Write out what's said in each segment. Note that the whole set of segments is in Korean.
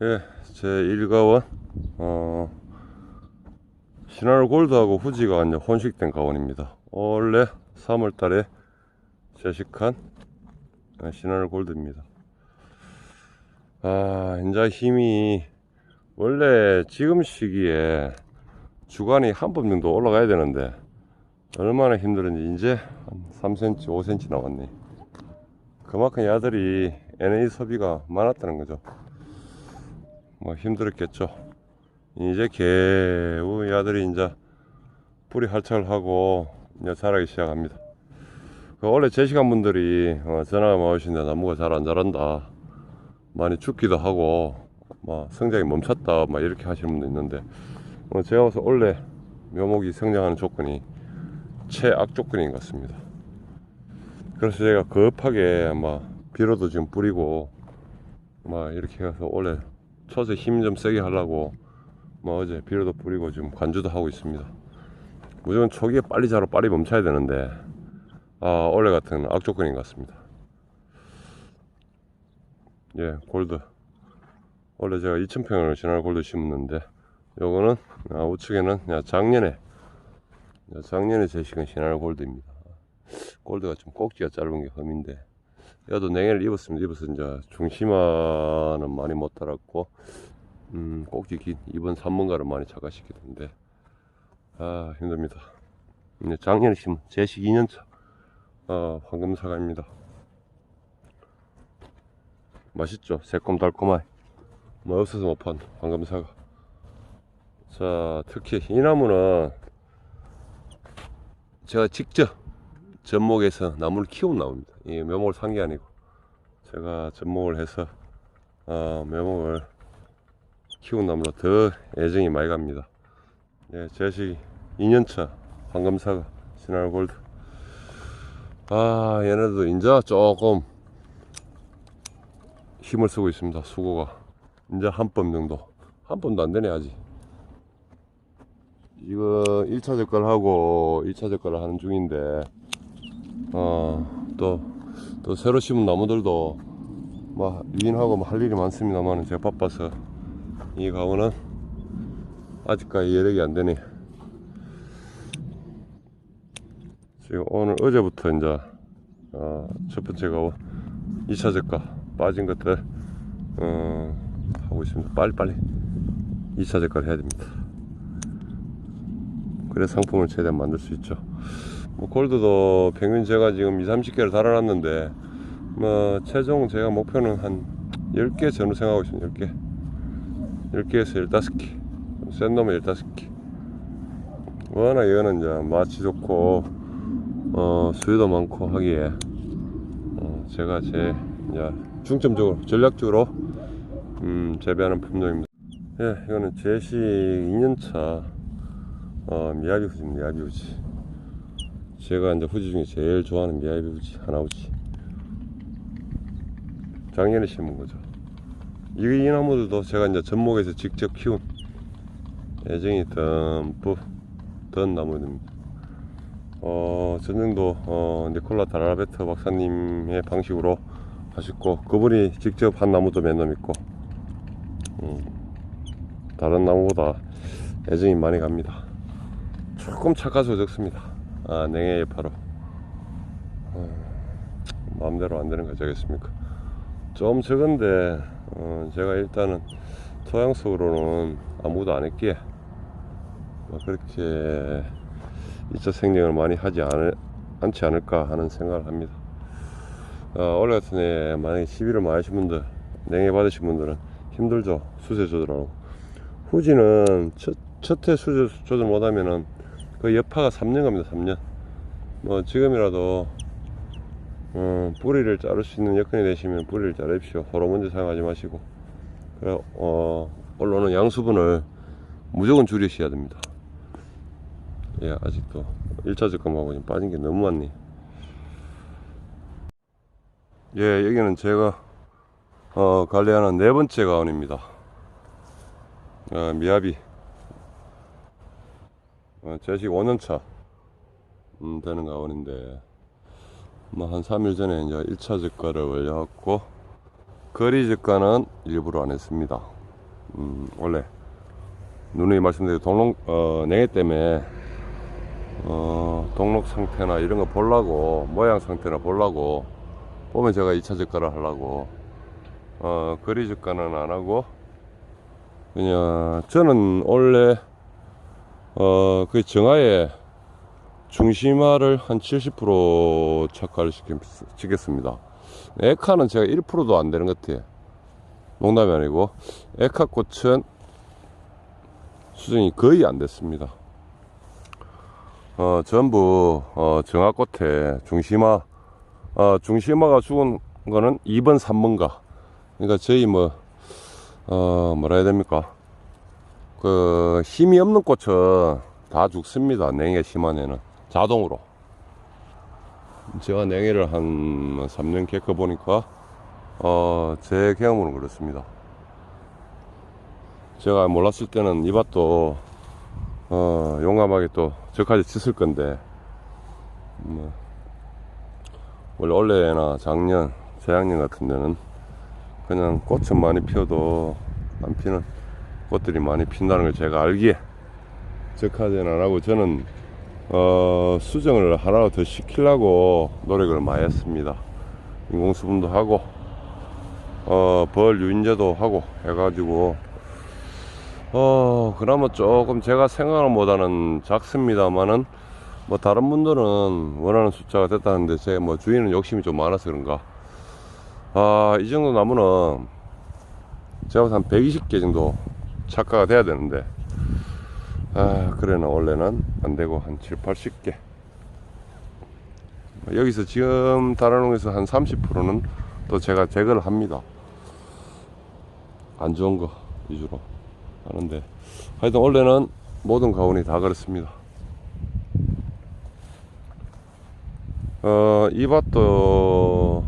예, 제 일가원 어 신화를 골드하고 후지가 이제 혼식된 가원입니다. 원래 3월달에 제식한 어, 신화를 골드입니다. 아, 이제 힘이 원래 지금 시기에 주간이 한 번 정도 올라가야 되는데 얼마나 힘들은지 이제 한 3cm, 5cm 나왔네. 그만큼 야들이 에너지 소비가 많았다는 거죠. 뭐 힘들었겠죠. 이제 개우 야들이 이제 뿌리 활착을 하고 이제 자라기 시작합니다. 그 원래 제 시간 분들이 어, 전화가 오시는데 나무가 잘 안 자란다. 많이 죽기도 하고 막 성장이 멈췄다 막 이렇게 하시는 분도 있는데 어, 제가 봐서 원래 묘목이 성장하는 조건이 최악 조건인 것 같습니다. 그래서 제가 급하게 막 비료도 지금 뿌리고 막 이렇게 해서 원래 초세 힘좀 세게 하려고 뭐 어제 비료도 뿌리고 지금 관주도 하고 있습니다. 무조건 초기에 빨리 자라 빨리 멈춰야 되는데 아 원래 같은 악조건인 것 같습니다. 예 골드 원래 제가 2,000평을 지난 골드 심었는데 요거는 아, 우측에는 야, 작년에 야, 작년에 제식은 시나르 골드입니다. 골드가 좀 꼭지가 짧은 게 흠인데 얘도 냉해를 입었습니다. 입어서 이제 중심화는 많이 못 달았고 음, 꼭지 긴 이번 3번가를 많이 착화시키던데 아 힘듭니다. 이제 작년에 심은 제식 2년차 아, 황금사과입니다. 맛있죠? 새콤달콤하게 뭐 없어서 못 판 황금사과 자 특히 이 나무는 제가 직접 접목해서 나무를 키운 나무입니다. 이 묘목을 산 게 아니고 제가 접목을 해서 어, 묘목을 키운 나무로 더 애정이 많이 갑니다. 예, 제시 2년차 황금사과 시나르 골드. 아 얘네도 이제 조금 힘을 쓰고 있습니다. 수고가 이제 한 번 정도 한 번도 안 되네 아직. 이거 1차 적갈하고 2차 적갈을 하는 중인데 어, 또, 또 새로 심은 나무들도 막 유인하고 뭐할 일이 많습니다만 제가 바빠서 이 가오는 아직까지 예력이 안 되네. 지금 오늘 어제부터 이제 어, 첫 번째 가오 2차 적가 빠진 것들 어, 하고 있습니다. 빨리빨리 2차 적가를 해야 됩니다. 그래 상품을 최대한 만들 수 있죠. 뭐 골드도 평균 제가 지금 2, 30개를 달아놨는데 뭐 최종 제가 목표는 한 10개 전후 생각하고 있습니다. 10개. 10개에서 15개. 센 놈은 15개. 워낙 이거는 이제 맛이 좋고 어, 수요도 많고 하기에 어, 제가 제 이제 중점적으로 전략적으로 음, 재배하는 품종입니다. 예, 이거는 제식 2년차 어, 미야비 후지입니다. 미야비 후지. 제가 이제 후지 중에 제일 좋아하는 미야비 후지 하나 후지. 작년에 심은 거죠. 이, 이 나무들도 제가 이제 접목해서 직접 키운 애정이 듬뿍 든 나무들입니다. 어, 전정도 어, 니콜라 다라베트 박사님의 방식으로 하셨고 그분이 직접 한 나무도 몇 놈 있고 음, 다른 나무보다 애정이 많이 갑니다. 조금 착가서 적습니다. 아, 냉해 여파로. 어, 마음대로 안 되는 거 어쩌겠습니까? 좀 적은데, 어, 제가 일단은 토양 속으로는 아무도 안 했기에, 뭐 그렇게 2차 생명을 많이 하지 않을, 않지 않을까 하는 생각을 합니다. 어, 올해 같은 해 만약에 시비를 많이 하신 분들, 냉해 받으신 분들은 힘들죠. 수세 조절하고. 후지는 첫, 첫해 수세 조절 못하면은 그 여파가 3년 갑니다 3년. 뭐 지금이라도 어, 뿌리를 자를 수 있는 여건이 되시면 뿌리를 자르십시오. 호르몬제 사용하지 마시고. 그래, 어, 올라오는 양수분을 무조건 줄이셔야 됩니다. 예 아직도 1차 적금하고 빠진 게 너무 많네. 예 여기는 제가 어, 관리하는 네 번째 가온입니다. 어, 미야비 어, 제식 5년차. 음, 되는 가원인데. 뭐 한 3일 전에 이제 1차 적가를 올려갖고 거리 적가는 일부러 안 했습니다. 음, 원래 누누이 말씀드린 동록 어, 냉해 때문에 어, 동록 상태나 이런 거 보려고 모양 상태나 보려고 보면 제가 2차 적가를 하려고 어, 거리 적가는 안 하고 그냥 저는 원래 어, 그 정하에 중심화를 한 70% 착화를 시켰, 시켰습니다. 에카는 제가 1%도 안 되는 것 같아요. 농담이 아니고 에카 꽃은 수정이 거의 안 됐습니다. 어, 전부 어, 정화꽃에 중심화 어, 중심화가 죽은 거는 2번, 3번가. 그러니까 저희 뭐 어, 뭐라 해야 됩니까? 그 힘이 없는 꽃은 다 죽습니다. 냉해 심한 애는 자동으로. 제가 냉해를 한 3년 겪어 보니까 어, 제 경험으로 그렇습니다. 제가 몰랐을 때는 이 밭도 어, 용감하게 또 저까지 쳤을 건데 뭐, 원래 올해나 작년, 재작년 같은 데는 그냥 꽃은 많이 피어도 안 피는 꽃들이 많이 핀다는 걸 제가 알기에 적하지는 안 하고 저는 어, 수정을 하나 더 시키려고 노력을 많이 했습니다. 인공수분도 하고 어, 벌 유인제도 하고 해가지고 어 그나마 조금 제가 생각을 못하는 작습니다만은 뭐 다른 분들은 원하는 숫자가 됐다는데 제 뭐 주인은 욕심이 좀 많아서 그런가 아 이 정도 나무는 제가 한 120개 정도 착가가 돼야 되는데. 아 그래는 원래는 안 되고 한 7, 80개. 여기서 지금 달아놓은 한 30%는 또 제가 제거를 합니다. 안 좋은 거 위주로 하는데. 하여튼 원래는 모든 가온이 다 그렇습니다. 어, 이 밭도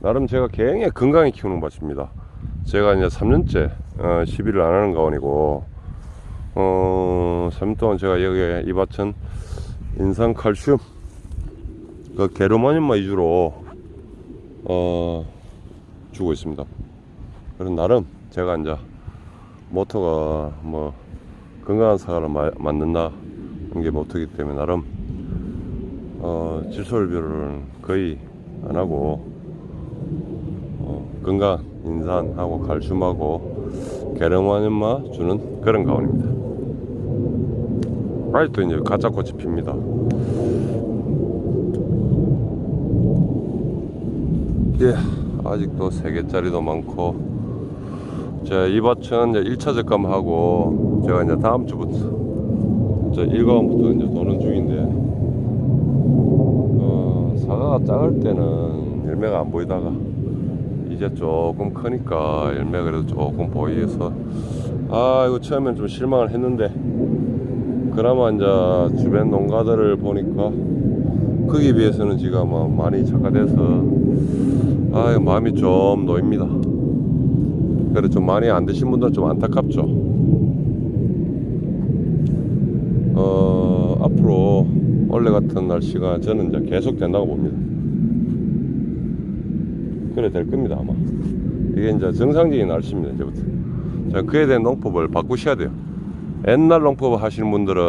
나름 제가 굉장히 건강히 키우는 밭입니다. 제가 이제 3년째 어, 시비를 안 하는 가온이고 어, 3년 동안 제가 여기에 이 밭은 인산 칼슘 그 게르마늄만 위주로 어, 주고 있습니다. 그런 나름 제가 이제 모토가 뭐 건강한 사과를 마- 만든다 게 모토이기 때문에 나름 어, 질소율비를 거의 안 하고 어, 건강 인산하고 칼슘하고 게르마늄만 주는 그런 가온입니다. 아직도 이제 가짜 꽃이 핍니다. 예, 아직도 세 개짜리도 많고 자, 이 밭은 이제 1차 적감하고 제가 이제 다음 주부터 저 일과원부터 이제 도는 중인데 어, 사과가 작을 때는 열매가 안 보이다가 이제 조금 크니까 열매가 그래도 조금 보이서 아 이거 처음엔 좀 실망을 했는데 그나마 이제 주변 농가들을 보니까 크기 비해서는 지가 뭐 많이 착화돼서 아 마음이 좀 놓입니다. 그래 좀 많이 안 드신 분들은 좀 안타깝죠. 어 앞으로 원래 같은 날씨가 저는 이제 계속 된다고 봅니다. 그래 될 겁니다 아마. 이게 이제 정상적인 날씨입니다 이제부터. 자 그에 대한 농법을 바꾸셔야 돼요. 옛날 농법을 하시는 분들은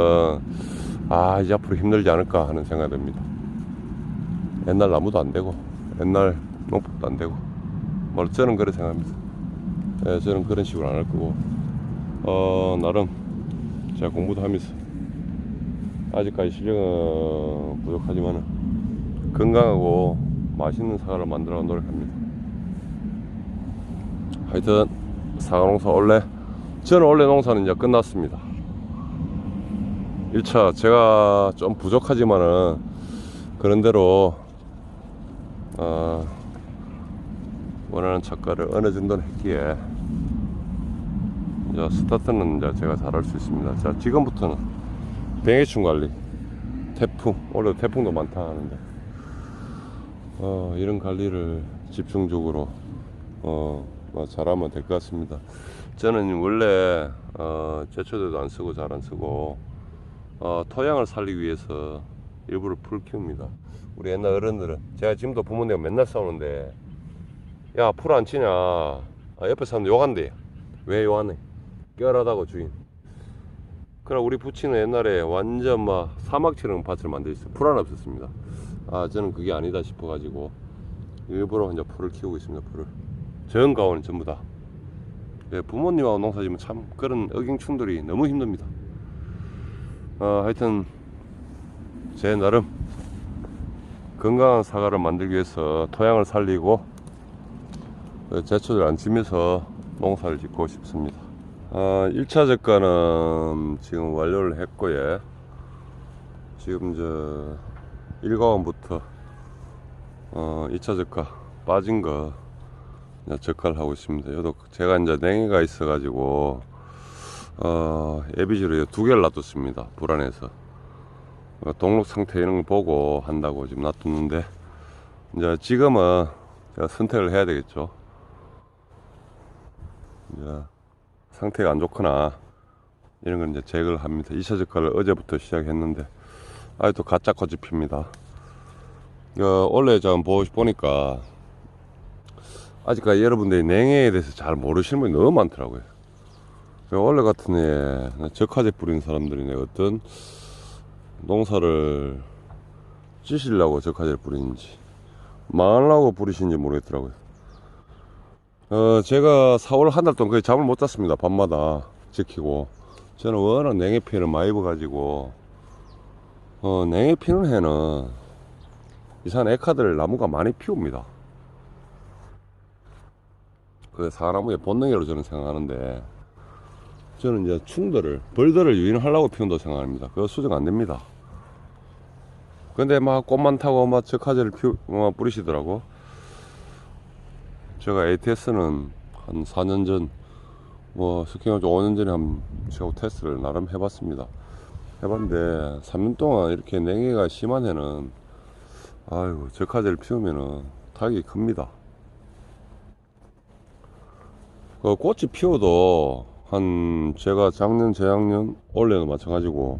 아 이제 앞으로 힘들지 않을까 하는 생각이 듭니다. 옛날 나무도 안 되고 옛날 농법도 안 되고 뭐 저는 그렇게 생각합니다. 예, 저는 그런 식으로 안 할 거고 어 나름 제가 공부도 하면서 아직까지 실력은 부족하지만 건강하고 맛있는 사과를 만들어 노력합니다. 하여튼 사과 농사 원래 저는 원래 농사는 이제 끝났습니다. 1차 제가 좀 부족하지만은 그런 대로 어, 원하는 착과를 어느 정도는 했기에 이제 스타트는 이제 제가 잘할 수 있습니다. 자 지금부터는 병해충 관리, 태풍 원래 태풍도 많다 하는데 어, 이런 관리를 집중적으로 어, 뭐 잘하면 될 것 같습니다. 저는 원래 어, 제초제도 안 쓰고 잘 안 쓰고 어, 토양을 살리기 위해서 일부러 풀 키웁니다. 우리 옛날 어른들은 제가 지금도 부모님과 맨날 싸우는데 야 풀 안 치냐 아, 옆에 사람 욕한대 왜 욕하네 깨알하다고 주인. 그럼 우리 부치는 옛날에 완전 막 사막처럼 밭을 만들었어요. 풀 하나 없었습니다. 아 저는 그게 아니다 싶어 가지고 일부러 이제 풀을 키우고 있습니다. 풀을. 정가원은 전부 다. 예, 부모님하고 농사지면 참 그런 의견충돌이 너무 힘듭니다. 어, 하여튼 제 나름 건강한 사과를 만들기 위해서 토양을 살리고 어, 제초를 안 치면서 농사를 짓고 싶습니다. 아, 1차 적가는 지금 완료를 했고요. 지금 저 일가원부터 어, 2차 적가 빠진 거 적가를 하고 있습니다. 여도 제가 이제 냉이가 있어가지고 어, 예비지로 두 개를 놔뒀습니다. 불안해서 어, 동록 상태 이런 걸 보고 한다고 지금 놔뒀는데 이제 지금은 제가 선택을 해야 되겠죠. 이제 상태가 안 좋거나 이런 건 이제 제거를 합니다. 2차 적가를 어제부터 시작했는데 아직도 가짜 핍니다. 어, 원래 좀 보- 보니까 아직까지 여러분들이 냉해에 대해서 잘 모르시는 분이 너무 많더라고요. 그 원래 같은 애 적화제 뿌리는 사람들이 내 어떤 농사를 찌시려고 적화제를 뿌리는지 망하려고 뿌리시는지 모르겠더라고요. 어, 제가 4월 한 달 동안 거의 잠을 못 잤습니다. 밤마다 지키고. 저는 워낙 냉해 피해를 많이 입어가지고, 어, 냉해 피는 해는 이상한 에카들 나무가 많이 피웁니다. 그 사나무의 본능이라고 저는 생각하는데, 저는 이제 충들을, 벌들을 유인하려고 피운다고 생각합니다. 그거 수정 안 됩니다. 근데 막 꽃만 타고 막 적화제를 피우, 막 뿌리시더라고. 제가 ATS는 한 4년 전, 뭐, 스킹하고 5년 전에 한, 제가 테스트를 나름 해봤습니다. 해봤는데, 3년 동안 이렇게 냉해가 심한 해는, 아이고, 적화제를 피우면은 타격이 큽니다. 그 꽃이 피워도, 한, 제가 작년, 재작년, 올해는 마찬가지고,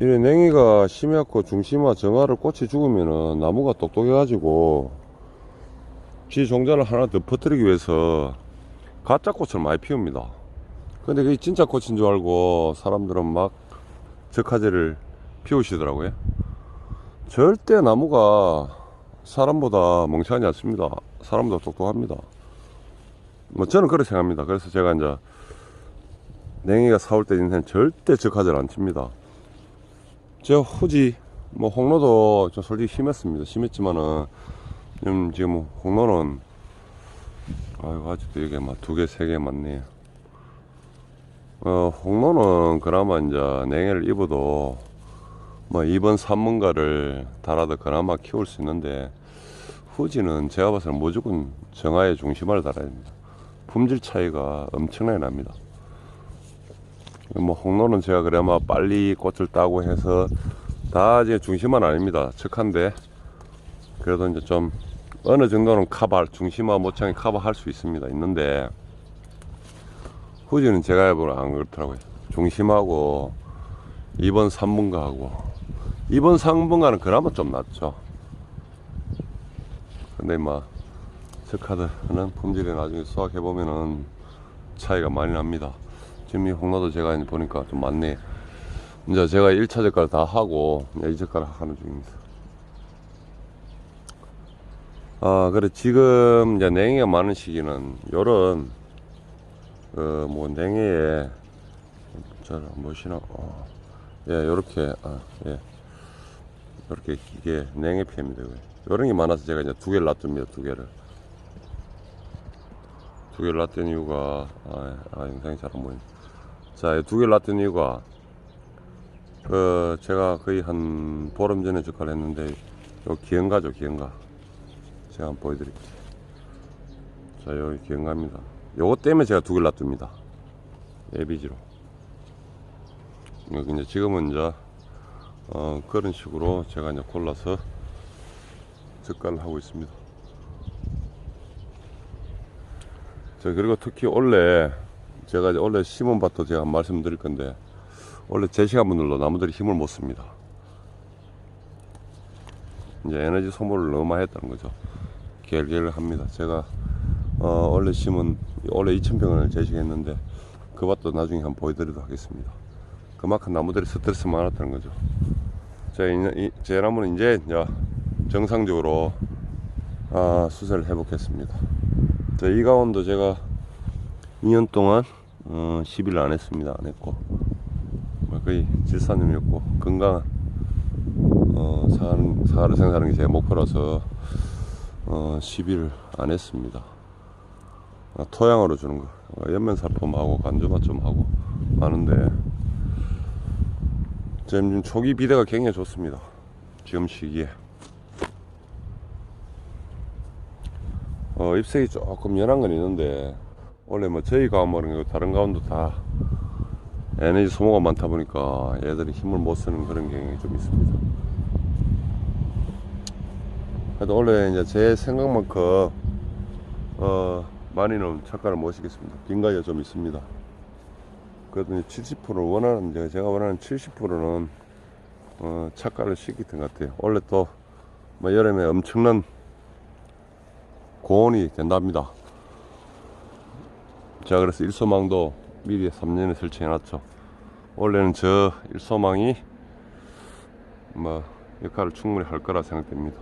이래 냉해가 심해갖고 중심화 정화를 꽃이 죽으면은 나무가 똑똑해 가지고, 지 종자를 하나 더 퍼뜨리기 위해서 가짜 꽃을 많이 피웁니다. 근데 그게 진짜 꽃인 줄 알고 사람들은 막 적화제를 피우시더라고요. 절대 나무가 사람보다 멍청하지 않습니다. 사람보다 똑똑합니다. 뭐 저는 그렇게 생각합니다. 그래서 제가 이제 냉이가 사올 때 인생 절대 적화제를 안 칩니다. 저 후지 뭐 홍로도 좀 솔직히 심했습니다. 심했지만은 지금, 홍로는 아이고 아직도 이게 막 두 개, 세 개 맞네요. 어, 홍로는 그나마 이제 냉해를 입어도 뭐 2번, 3번가를 달아도 그나마 키울 수 있는데 후지는 제가 봐서는 무조건 정화의 중심화를 달아야 됩니다. 품질 차이가 엄청나게 납니다. 뭐 홍로는 제가 그나마 빨리 꽃을 따고 해서 다 이제 중심화는 아닙니다. 척한데 그래도 이제 좀 어느 정도는 커버 중심화 모창이 커버할 수 있습니다. 있는데 후지는 제가 해보면 안 그렇더라고요. 중심하고 2번 3번가하고 2번 3번가는 그나마 좀 낫죠. 근데 막 척하드는 품질이 나중에 수확해 보면은 차이가 많이 납니다. 지금 이 홍로도 제가 보니까 좀 많네. 이제 제가 1차 젓갈 다 하고 이제 2젓갈 하는 중입니다. 아, 그래, 지금 이제 냉해가 많은 시기는 요런, 그, 뭐, 냉해에, 잘, 뭐시나, 어, 예, 요렇게, 아, 예. 요렇게, 이게 냉해 피해입니다. 이거. 요런 게 많아서 제가 이제 두 개를 놔둡니다, 두 개를. 두 개를 놔둔 이유가, 아, 아 영상이 잘 안 보이네. 자, 이두 개를 놔둔 이유가, 그, 제가 거의 한 보름 전에 적화를 했는데, 요 기행가죠, 기행가. 제가 한번 보여드릴게요. 자, 여기 기행가입니다. 요것 때문에 제가 두 개를 놔둡니다. 예비지로. 여기 이제 지금은 이제, 어, 그런 식으로 제가 이제 골라서 젓갈을 하고 있습니다. 자, 그리고 특히 원래 제가 이제 원래 심은 밭도 제가 말씀드릴 건데, 원래 제 시간분들로 나무들이 힘을 못 씁니다. 이제 에너지 소모를 너무 많이 했다는 거죠. 결계를 합니다. 제가 어, 원래 심은 원래 2,000평을 제시했는데 그 밭도 나중에 한번 보여드리도록 하겠습니다. 그만큼 나무들이 스트레스 많았다는 거죠. 제, 나무는 이제, 정상적으로 아, 수세를 회복했습니다. 자, 이 가운도 제가 2년 동안 어, 시비를 안 했습니다. 안 했고 뭐 거의 질산염이었고 건강한 어, 사과를, 사과를 생산하는 게 제 목표라서 어, 시비를 안 했습니다. 아, 토양으로 주는 거 어, 연면살포하고 간주맛 좀 하고 하는데 지금 초기 비대가 굉장히 좋습니다. 지금 시기에 어, 잎색이 조금 연한 건 있는데 원래 뭐 저희 가온모는 다른 가온도 다 에너지 소모가 많다 보니까 얘들이 힘을 못 쓰는 그런 경향이 좀 있습니다. 그래도 원래 이제 제 생각만큼 어, 많이는 착가를 못 시겠습니다. 빈가기가 좀 있습니다. 그래도 이제 70% 원하는 제가 원하는 70%는 어, 착가를 시키던 것 같아요. 원래 또 뭐 여름에 엄청난 고온이 된답니다. 제가 그래서 일소망도 미리 3년에 설치해 놨죠. 원래는 저 일소망이 뭐 역할을 충분히 할 거라 생각됩니다.